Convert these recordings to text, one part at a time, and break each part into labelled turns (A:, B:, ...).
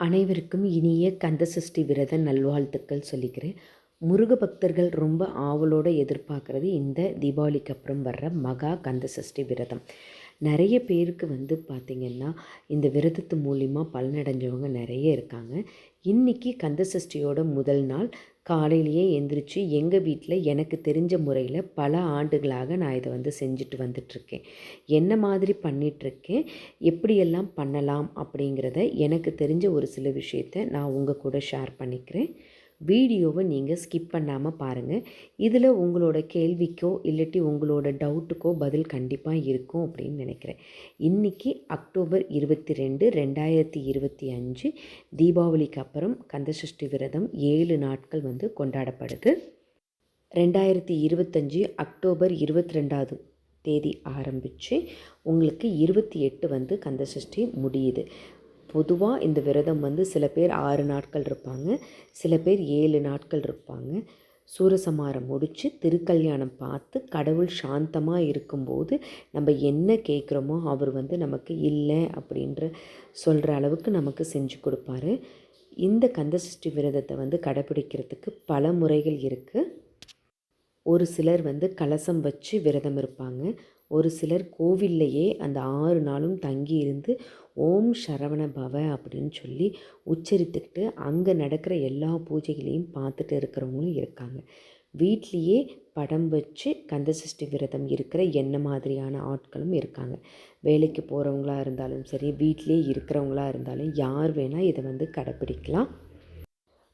A: அனைவருக்கும் இனிய கந்த சஷ்டி விரத நல்வாழ்த்துக்கள் சொல்லிக்கிறேன். முருக பக்தர்கள் ரொம்ப ஆவலோடு எதிர்பார்க்குறது இந்த தீபாவளிக்கு அப்புறம் வர்ற மகா கந்த சஷ்டி விரதம். நிறைய பேருக்கு வந்து பார்த்திங்கன்னா இந்த விரதத்து மூலிமா பலனடைஞ்சவங்க நிறைய இருக்காங்க. இன்றைக்கி கந்தசஷ்டியோட முதல் நாள் காலையிலேயே எந்திரிச்சு எங்கள் வீட்டில் எனக்கு தெரிஞ்ச முறையில் பல ஆண்டுகளாக நான் இதை வந்து செஞ்சுட்டு வந்துட்ருக்கேன். என்ன மாதிரி பண்ணிகிட்ருக்கேன் எப்படியெல்லாம் பண்ணலாம் அப்படிங்கிறத எனக்கு தெரிஞ்ச ஒரு சில விஷயத்த நான் உங்கள் கூட ஷேர் பண்ணிக்கிறேன். வீடியோவை நீங்கள் ஸ்கிப் பண்ணாமல் பாருங்கள் இதில் உங்களோட கேள்விக்கோ இல்லாட்டி உங்களோட டவுட்டுக்கோ பதில் கண்டிப்பாக இருக்கும் அப்படின்னு நினைக்கிறேன். இன்றைக்கி அக்டோபர் இருபத்தி ரெண்டு ரெண்டாயிரத்தி இருபத்தி அஞ்சு தீபாவளிக்கு அப்புறம் கந்தசஷ்டி விரதம் ஏழு நாட்கள் வந்து கொண்டாடப்படுது. ரெண்டாயிரத்தி இருபத்தஞ்சி அக்டோபர் இருபத்தி ரெண்டாவது தேதி ஆரம்பித்து உங்களுக்கு இருபத்தி எட்டு வந்து கந்தசஷ்டி முடியுது. பொதுவாக இந்த விரதம் வந்து சில பேர் ஆறு நாட்கள் இருப்பாங்க சில பேர் ஏழு நாட்கள் இருப்பாங்க. சூரசமாரம் முடித்து திருக்கல்யாணம் பார்த்து கடவுள் சாந்தமாக இருக்கும்போது நம்ம என்ன கேட்குறோமோ அவர் வந்து நமக்கு இல்லை அப்படின்ற சொல்கிற அளவுக்கு நமக்கு செஞ்சு கொடுப்பாரு. இந்த கந்தசஷ்டி விரதத்தை வந்து கடைப்பிடிக்கிறதுக்கு பல முறைகள் இருக்குது ஒரு சிலர் வந்து கலசம் வச்சு விரதம் இருப்பாங்க. ஒரு சிலர் கோவில்லையே அந்த ஆறு நாளும் தங்கி இருந்து ஓம் சரவண பவ அப்படின்னு சொல்லி உச்சரித்துக்கிட்டு அங்கே நடக்கிற எல்லா பூஜைகளையும் பார்த்துட்டு இருக்கிறவங்களும் இருக்காங்க. வீட்லேயே படம் வச்சு கந்தசஷ்டி விரதம் இருக்கிற என்ன மாதிரியான ஆட்களும் இருக்காங்க. வேலைக்கு போகிறவங்களா இருந்தாலும் சரி வீட்லேயே இருக்கிறவங்களா இருந்தாலும் யார் வேணால் இதை வந்து கடைப்பிடிக்கலாம்.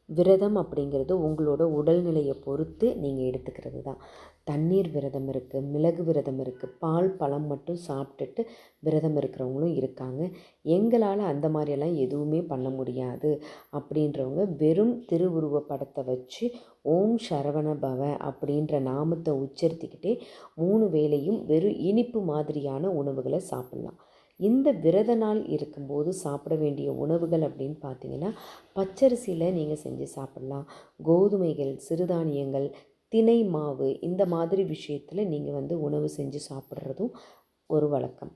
A: விரதம் அப்படிங்கிறது உங்களோட உடல்நிலையை பொறுத்து நீங்கள் எடுத்துக்கிறது தான். தண்ணீர் விரதம் இருக்குது மிளகு விரதம் இருக்குது பால் பழம் மட்டும் சாப்பிட்டுட்டு விரதம் இருக்கிறவங்களும் இருக்காங்க. எங்களால் அந்த மாதிரியெல்லாம் எதுவுமே பண்ண முடியாது அப்படின்றவங்க வெறும் திருவுருவ படத்தை வச்சு ஓம் சரவண பவ அப்படின்ற நாமத்தை உச்சரித்துக்கிட்டே மூணு வேளையும் வெறும் இனிப்பு மாதிரியான உணவுகளை சாப்பிட்லாம். இந்த விரத நாள் இருக்கும்போது சாப்பிட வேண்டிய உணவுகள் அப்படின்னு பார்த்தீங்கன்னா பச்சரிசியில் நீங்கள் செஞ்சு சாப்பிட்லாம். கோதுமைகள் சிறுதானியங்கள் தினை மாவு இந்த மாதிரி விஷயத்தில் நீங்கள் வந்து உணவு செஞ்சு சாப்பிட்றதும் ஒரு வழக்கம்.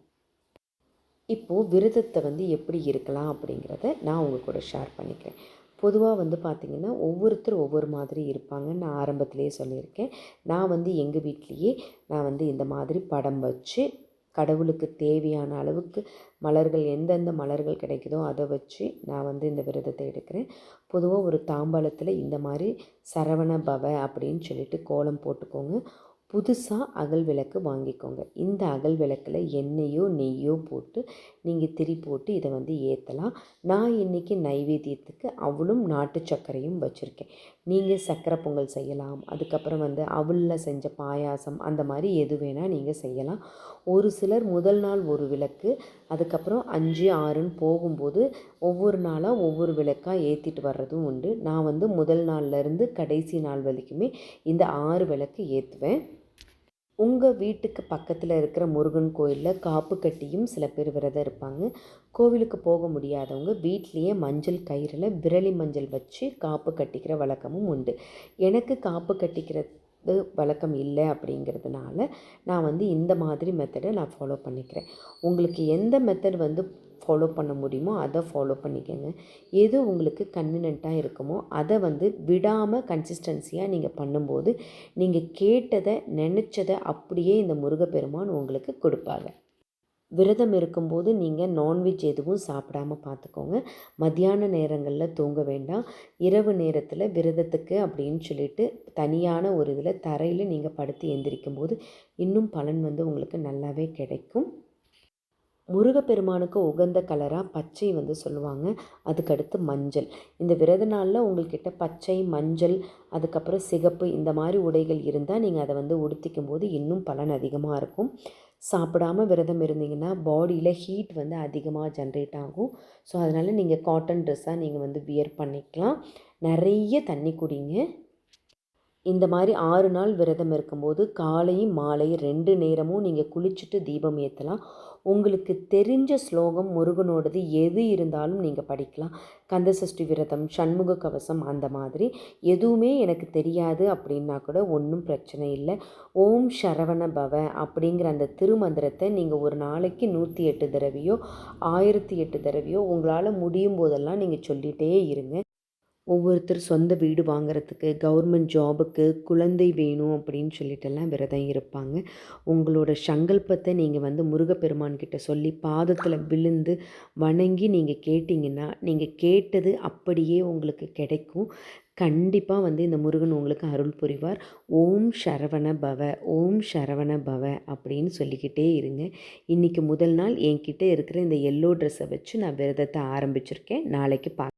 A: இப்போது விரதத்தை வந்து எப்படி இருக்கலாம் அப்படிங்கிறத நான் உங்கள் கூட ஷேர் பண்ணிக்கிறேன். பொதுவாக வந்து பார்த்திங்கன்னா ஒவ்வொருத்தர் ஒவ்வொரு மாதிரி இருப்பாங்க நான் ஆரம்பத்திலே சொல்லியிருக்கேன். நான் வந்து எங்கள் வீட்லேயே நான் வந்து இந்த மாதிரி படம் வச்சு கடவுளுக்கு தேவையான அளவுக்கு மலர்கள் எந்தெந்த மலர்கள் கிடைக்குதோ அதை வச்சு நான் வந்து இந்த விரதத்தை எடுக்கிறேன். பொதுவாக ஒரு தாம்பாளத்தில் இந்த மாதிரி சரவண பவ அப்படின்னு சொல்லிட்டு கோலம் போட்டுக்கோங்க. புதுசாக அகல் விளக்கு வாங்கிக்கோங்க. இந்த அகல் விளக்கில் எண்ணெயோ நெய்யோ போட்டு நீங்கள் திரி போட்டு இதை வந்து ஏற்றலாம் நான் இன்றைக்கி நைவேத்தியத்துக்கு அவளும் நாட்டு சர்க்கரையும் வச்சுருக்கேன். நீங்கள் சர்க்கரை பொங்கல் செய்யலாம். அதுக்கப்புறம் வந்து அவளில் செஞ்ச பாயாசம் அந்த மாதிரி எது வேணால் நீங்கள் செய்யலாம். ஒரு சிலர் முதல் நாள் ஒரு விளக்கு அதுக்கப்புறம் அஞ்சு ஆறுன்னு போகும்போது ஒவ்வொரு நாளாக ஒவ்வொரு விளக்காக ஏற்றிட்டு வர்றதும் உண்டு. நான் வந்து முதல் நாள்லேருந்து கடைசி நாள் வரைக்குமே இந்த ஆறு விளக்கு ஏற்றுவேன் உங்கள் வீட்டுக்கு பக்கத்தில் இருக்கிற முருகன் கோயிலில் காப்பு கட்டியும் சில பேர் விரதம் இருப்பாங்க. கோவிலுக்கு போக முடியாதவங்க வீட்லேயே மஞ்சள் கயிறில் விரலி மஞ்சள் வச்சு காப்பு கட்டிக்கிற வழக்கமும் உண்டு. எனக்கு காப்பு கட்டிக்கிறது வழக்கம் இல்லை அப்படிங்கிறதுனால நான் வந்து இந்த மாதிரி மெத்தடை நான் ஃபாலோ பண்ணிக்கிறேன். உங்களுக்கு எந்த மெத்தட் வந்து ஃபாலோ பண்ண முடியுமோ அதை ஃபாலோ பண்ணிக்கோங்க. எது உங்களுக்கு கன்வீனண்ட்டாக இருக்குமோ அதை வந்து விடாமல் கன்சிஸ்டன்சியாக நீங்கள் பண்ணும்போது நீங்கள் கேட்டதை நினச்சதை அப்படியே இந்த முருகப்பெருமான் உங்களுக்கு கொடுப்பாங்க. விரதம் இருக்கும்போது நீங்கள் நான்வெஜ் எதுவும் சாப்பிடாம பார்த்துக்கோங்க. மத்தியான நேரங்களில் தூங்க வேண்டாம். இரவு நேரத்தில் விரதத்துக்கு அப்படின்னு சொல்லிட்டு தனியான ஒரு இதில் தரையில் நீங்கள் படுத்து எந்திரிக்கும் போது இன்னும் பலன் வந்து உங்களுக்கு நல்லாவே கிடைக்கும். முருகப்பெருமானுக்கு உகந்த கலராக பச்சை வந்து சொல்லுவாங்க. அதுக்கடுத்து மஞ்சள். இந்த விரத நாளில் உங்கள்கிட்ட பச்சை மஞ்சள் அதுக்கப்புறம் சிகப்பு இந்த மாதிரி உடைகள் இருந்தால் நீங்கள் அதை வந்து உடுத்திக்கும் போது இன்னும் பலன் அதிகமாக இருக்கும். சாப்பிடாமல் விரதம் இருந்தீங்கன்னா பாடியில் ஹீட் வந்து அதிகமாக ஜென்ரேட் ஆகும். ஸோ அதனால் நீங்கள் காட்டன் ட்ரெஸ்ஸாக நீங்கள் வந்து வியர் பண்ணிக்கலாம். நிறைய தண்ணி குடிங்க. இந்த மாதிரி ஆறு நாள் விரதம் இருக்கும்போது காலையும் மாலை ரெண்டு நேரமும் நீங்கள் குளிச்சுட்டு தீபம் ஏற்றலாம் உங்களுக்கு தெரிஞ்ச ஸ்லோகம் முருகனோடது எது இருந்தாலும் நீங்கள் படிக்கலாம். கந்தசஷ்டி விரதம் சண்முக கவசம் அந்த மாதிரி. எதுவுமே எனக்கு தெரியாது அப்படின்னா கூட ஒன்றும் பிரச்சனை இல்லை. ஓம் சரவண பவ அப்படிங்கிற அந்த திருமந்திரத்தை நீங்கள் ஒரு நாளைக்கு நூற்றி எட்டு தடவையோ ஆயிரத்தி எட்டு தடவையோ உங்களால் முடியும் போதெல்லாம் நீங்கள் சொல்லிகிட்டே இருங்க. ஒவ்வொருத்தர் சொந்த வீடு வாங்குறதுக்கு கவர்மெண்ட் ஜாபுக்கு குழந்தை வேணும் அப்படின்னு சொல்லிட்டெல்லாம் விரதம் இருப்பாங்க. உங்களோட சங்கல்பத்தை நீங்கள் வந்து முருகப்பெருமான்கிட்ட சொல்லி பாதத்தில் விழுந்து வணங்கி நீங்கள் கேட்டிங்கன்னா நீங்கள் கேட்டது அப்படியே உங்களுக்கு கிடைக்கும். கண்டிப்பாக வந்து இந்த முருகன் உங்களுக்கு அருள் புரிவார். ஓம் சரவண பவ ஓம் சரவண பவ அப்படின்னு சொல்லிக்கிட்டே இருங்க. இன்றைக்கி முதல் நாள் என்கிட்ட இருக்கிற இந்த எல்லோ ட்ரெஸ்ஸை வச்சு நான் விரதத்தை ஆரம்பிச்சிருக்கேன். நாளைக்கு பா